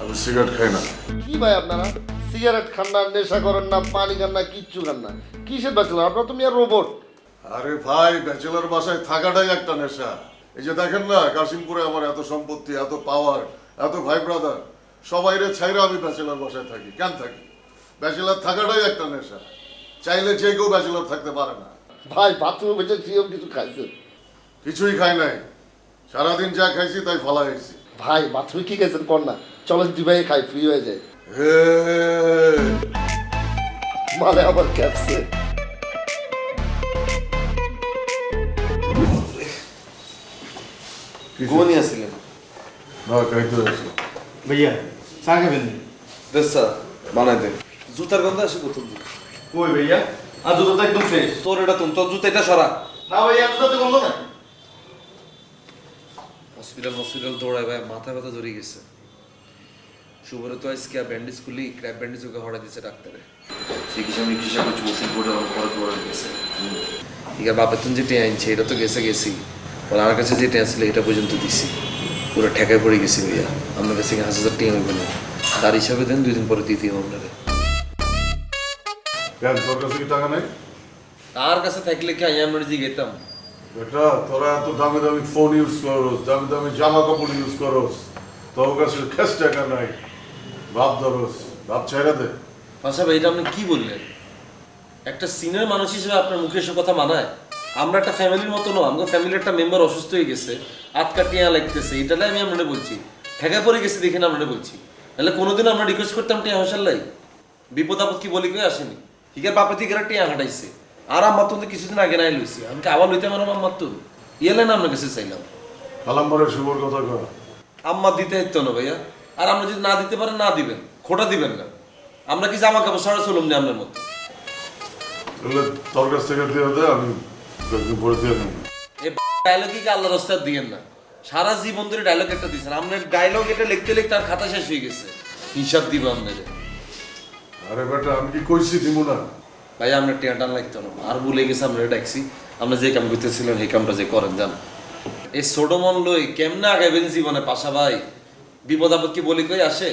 আমি সিগারেট খাই না। কি ভাই আপনারা? সিগারেট খান না নেশা করেন না পানি খান না কিচ্ছু খান না। কিসের ব্যাচেলার আপনার তুমি আর রোবট আরে ভাই ব্যাচেলার বাসায় থাকাটাই একটা নেশা। এই যে দেখেন না কাশিমপুরে আমার এত সম্পত্তি এত পাওয়ার এত ভাই ব্রাদার সবাই রে ছাইরা আমি ব্যাচেলার বাসায় থাকি। কেন থাকি? ব্যাচেলার থাকাটাই একটা নেশা। চাইলে যে কেউ ব্যাচেলার থাকতে পারে না। ভাই বাথরুমে বেঁচে সিএম কিছু খাইছে। কিছুই খাই নাই। সারাদিন যা খাইছি তাই ফালা হয়েছি ভাই বাথরুমে কি খাইছেন? কর না? চলেন দুই খাই ফ্রি হয়ে যায়। মানে আবার ক্যাপসে। ঘুমানি আসছিলেন ভাইয়া চা খাবেন বানাই দেন জুতার গন্ধ আসে প্রথম দিন কই ভাইয়া? আর জুতো তো একদম ফ্রেশ তোর এটা তুমি তোর জুতা এটা সরা। না ভাইয়া জুতো গন্ধ না হসপিটাল হসপিটাল দৌড়ায় ভাই মাথা ব্যথা ধরে গেছে। শুভরে তো আজকে ব্যান্ডেজ খুলি ক্র্যাপ ব্যান্ডেজ ওকে হঠাৎ দিচ্ছে ডাক্তারে। ওষুধ আমার খরচ বড় গেছে বাপের তুমি আনছে এটা তো গেছে গেছি ওর আমার কাছে যে টেঁ ছিল এটা পর্যন্ত দিছি। পুরো ঠেকায় পড়ে গেছি ভাইয়া। আপনার কাছে হাজার হাজার টেঁ হইবে না। তার হিসাবে দেন দুই দিন পরে দিতে হবে আপনারে। কেন তোর কাছে কি টাকা নেই? তার কাছে থাকলে কি আমি আমরা গেতাম বেটা তোরা এত দামি দামি ফোন ইউজ করস দামি দামি জামা কাপড় ইউজ করস। তোর কাছে খেস টাকা নাই। ভাব ধরস ভাব ছেড়ে দে। আচ্ছা ভাই এটা আপনি কি বললেন? একটা সিনিয়র মানুষ হিসেবে আপনার মুখে এসব কথা মানায়? আমরা একটা ফ্যামিলির মতো নয় আমাদের ফ্যামিলির একটা মেম্বার অসুস্থ হয়ে গেছে আটকা টিয়া লাগতেছে এটালে আমি আপনারা বলছি। ঠেকা পড়ে গেছে দেখে না আপনারা বলছি। নাহলে কোনোদিন আমরা রিকোয়েস্ট করতাম টিয়া হসার বিপদ আপদ কি বলি কেউ আসেনি। হিকের বাপে থেকে টিয়া হাঁটাইছে। আর আমার তো কিছুদিন আগে নাই লইছি। আমি আবার লইতে আমার আমার তো? ইয়েলে না আপনার কাছে চাইলাম। কালাম্বরের শুভর কথা কর আম্মা দিতে হইতো না ভাইয়া। আর আমরা যদি না দিতে পারেন না দিবেন। খোটা দিবেন না। আমরা কি জামা কাপড় সারা চলুম না আপনার মতো তোর কাছ থেকে দিয়ে দে আমি কয়েকদিন দিয়ে দেবো। এই ডায়লগ কি আল্লাহ রাস্তায় দিয়েন না। সারা জীবন ধরে ডায়লগ একটা দিচ্ছেন আপনার ডায়লগ এটা লিখতে লিখতে আর খাতা শেষ হয়ে গেছে। হিসাব দিব আপনাদের আরে বেটা আমি কি কইছি দিমু না? ভাই আপনার টেয়া টান লাগতো না। আর ভুলে গেছে আমরা ডাকছি। আমরা যে কাম করতেছিলেন সেই কামটা যে করেন যান এই ছোট মন লই কেমনে আগাইবেন জীবনে পাশা ভাই? বিপদ আপদ কি বলি কই আসে?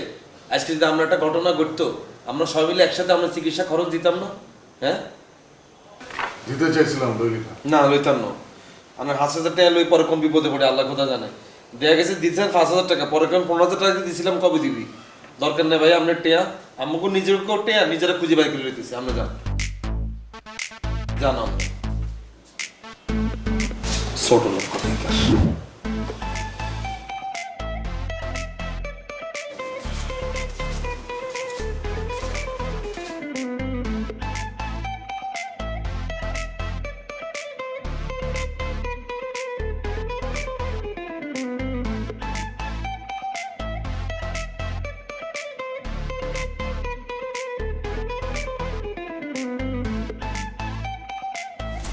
আজকে যদি আমরা একটা ঘটনা ঘটতো আমরা সবাই মিলে একসাথে আমরা চিকিৎসা খরচ দিতাম না? হ্যাঁ? দিতে চাইছিলাম না লইতাম না। আমার পাঁচ হাজার টাকা লই পরে কম বিপদে পড়ে আল্লাহ কথা জানে। দেখা গেছে দিচ্ছেন পাঁচ হাজার টাকা পরে কেমন পনেরো হাজার টাকা দিয়ে দিছিলাম কবে দিবি? দরকার নেই ভাই আপনার টেয়া। আমাকে নিজের টেয়া নিজেরা খুঁজে বাই করে লইতেছি আমরা যান। জানাম ছোট লোক কোথাকার।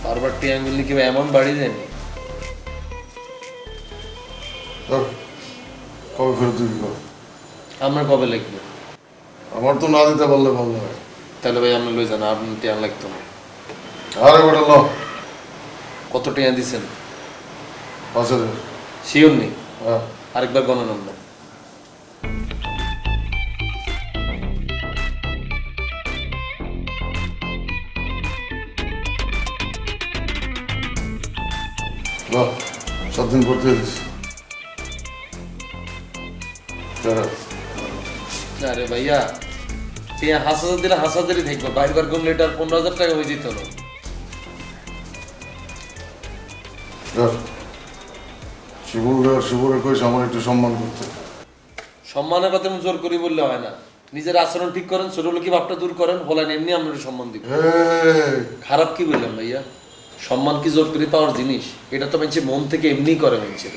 বারবার টেয়া মিললে কি এমন বাড়ি যায়নি তোর কবে ফেরত দিবি আমরা কবে লিখব আমার তো না দিতে পারলে ভালো হয় তাহলে ভাই আপনি লই যান আপনি টেয়া লাগতো না আরে বেটা ল কত টেয়া দিছেন পাঁচ হাজার শিওর নেই হ্যাঁ আরেকবার গণন সাত দিন দিয়ে আরে ভাইয়া টিয়া হাঁস হাজার দিলে হাঁস হাজারই থাকবে বাইরে বার করলে এটা আর পনেরো হাজার টাকা হয়ে যেত শিবুর শিবুরে কইস আমার একটু সম্মান করতে। সম্মানের কথা আমি জোর করি বললে হয় না। নিজের আচরণ ঠিক করেন ছোট লোকি ভাবটা দূর করেন? বলেন এমনি আমরা সম্মান দিব। খারাপ কি বললাম ভাইয়া? সম্মান কি জোর করে পাওয়ার জিনিস? এটা তো মানুষের মন থেকে এমনি করে মানুষের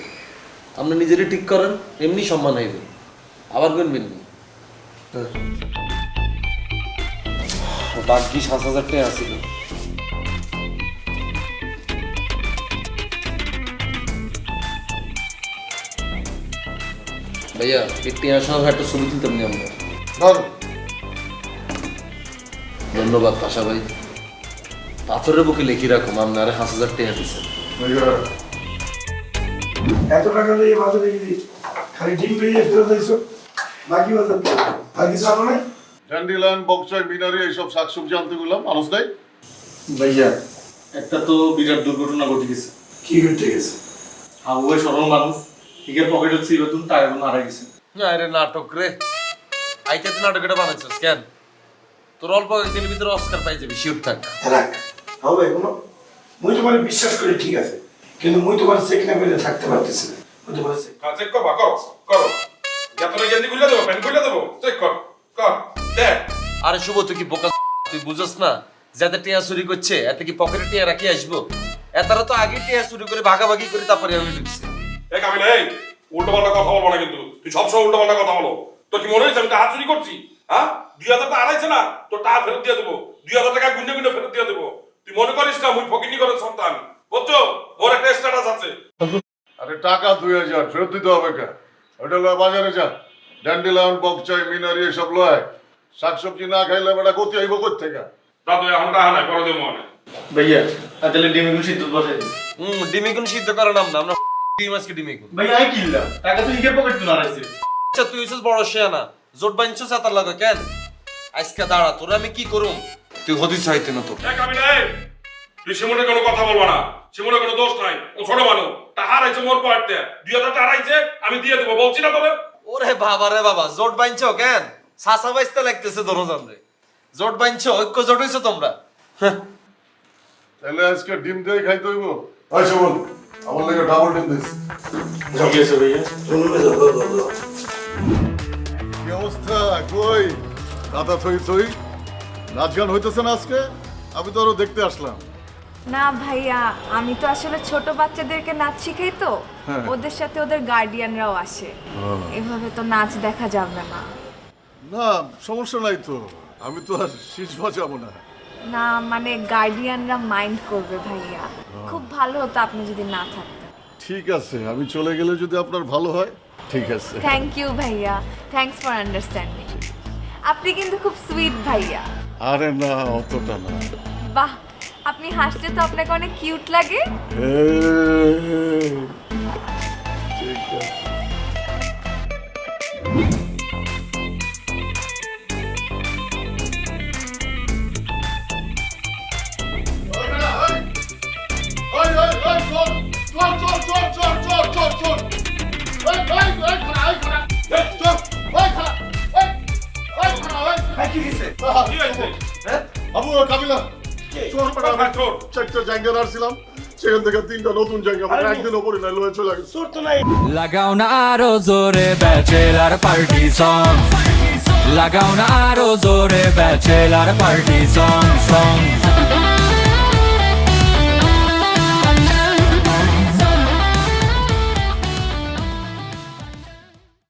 আপনি নিজেরই ঠিক করেন এমনি সম্মান হইবে। আবার গুনবেন নি? বাকি সাত হাজার টাকা আসছিল ভাইয়া একটি আসার একটা ছবি তুলতাম নি আমরা? ধর। ধন্যবাদ পাশা ভাই। পাথরের বুকে লিখি রাখুন আপনারা পাঁচ হাজার টাকা দিচ্ছেন এত টাকা দিয়ে বাজারে গেলি খালি ডিম পেয়ে ফেরত দিয়েছ বাকি বাজার তো আর কিছু আনো নাই? ড্যান্ডিলান বকচয় মিনারি এইসব শাকসবজি আনতে গেলাম মানুষ নাই? ভাইয়া একটা তো বিরাট দুর্ঘটনা ঘটে গেছে। কি করতে গেছে? হাবু ভাই সরল মানুষ ইগের পকেটে ছিল তুমি কোনো হারাই গেছে। আরে নাটক রে। আইতে তো নাটক এটা বানাইছিস কেন? তোর অল্প একদিনের ভিতরে অস্কার পাই যাবি শিওর থাক। রাখ। হবে কোনো মুই তোমার বিশ্বাস করি ঠিক আছে কিন্তু মুই তোমার চেক না করে থাকতে পারতেছি না। মুই তোমার চেক চেক করবা করো করো। যতটা গেঞ্জি খুলে দেবো প্যান্ট খুলে দেবো। চেক কর কর দেখ। আরে শুভ তুই কি বোকা তুই বুঝছ না? যাতে টিয়া চুরি করছে এতে কি পকেটে টিয়া রাখি আসব? এতারা তো আগে টিয়া চুরি করে ভাগাভাগি করে তারপরে আমি ঢুকছি। এই কামিল এই উল্টো পাল্টা কথা বলব না কিন্তু। তুই সবসময় উল্টো পাল্টা কথা বলো। তো কি মনে হয়েছে আমি টাকা চুরি করছি? হ্যাঁ? দুই হাজার টাকা আড়াইছে না তোর টাকা ফেরত দিয়ে দেবো। দুই হাজার টাকা গুন্ডে গুন্ডে ফেরত দিয়ে দেবো। তুই মনে করিস না মুই ফকিনি করে সন্তান। বুঝছ ওর একটা স্ট্যাটাস আছে। আরে টাকা দুই হাজার ফেরত দিতে হবে কে? ওটা লয় বাজারে যা। বকচয় মিনারি এসব লয়। শাকসবজি না খাইলে বেটা গতি আইব কোথেকে দাদু এখন টাকা নাই পরে দেবো মানে ভাইয়া তাহলে সিদ্ধ বসাই হুম সিদ্ধ করে নাম না আমরা ডিম আজকে ডিমি কোন ভাইয়া আমি কিনলাম। টাকা তো ইগের পকেট তো হারাইছে আচ্ছা তুই হইছিস বড় শেয়ানা। জোট বাঞ্চস এতার লাগে কেন? আজকে দাঁড়া তোর আমি কি করুম? তুই হদিস হইতে না তো। কামিল তুই সিমনের কোনো কথা বলব না। সিমনের কোনো দোষ নাই। ও ছোট মানুষ। টাকা হারাইছে মোর পয়েন্টে দুই হাজার টাকা হারাইছে আমি দিয়ে দেবো। বলছি না তোরে। ওরে বাবা রে বাবা জোট বাঞ্চ কেন? সাসা বাইস্তা লাগতেছে দরজান রে জোট বাঞ্চ ঐক্য জোট হইছো তোমরা। তাহলে আজকে ডিম দিয়ে খাইতে হইব? ওই শোন আমার লাগে ডাবল ডিম দিস। আছে ভাইয়া। কি অবস্থা? কই? দাদা থই থই। নাচ গান হইতেছে না আজকে? আমি তো আরও দেখতে আসলাম। না ভাইয়া আমি তো আসলে ছোট বাচ্চাদেরকে নাচ শিখাই তো। হ্যাঁ। ওদের সাথে ওদের গার্ডিয়ানরাও আসে। এভাবে তো নাচ দেখা যাবে না। না সমস্যা নাই তো। আমি তো আর শীষ বাজাবো না। না মানে গার্ডিয়ানরা মাইন্ড করবে ভাইয়া। খুব ভালো হতো আপনি যদি না থাকতেন। ঠিক আছে আমি চলে গেলে যদি আপনার ভালো হয় ঠিক আছে। থ্যাংক ইউ ভাইয়া। থ্যাঙ্কস ফর আন্ডারস্ট্যান্ডিং আপনি কিন্তু খুব সুইট ভাইয়া। আরে না অতটা না। বাহ আপনি হাসতে তো আপনাকে অনেক কিউট লাগে। কোথায় চোর? চারটা জায়গা আসছিলাম সেখান থেকে তিনটা নতুন জায়গা মানে একদিনও পড়ি না লয়ে চলে গেছে। চোর তো নাই। লাগাও না আরও জোরে ব্যাচেলার পার্টি সং লাগাও না আরও জোরে ব্যাচেলার পার্টি সং সং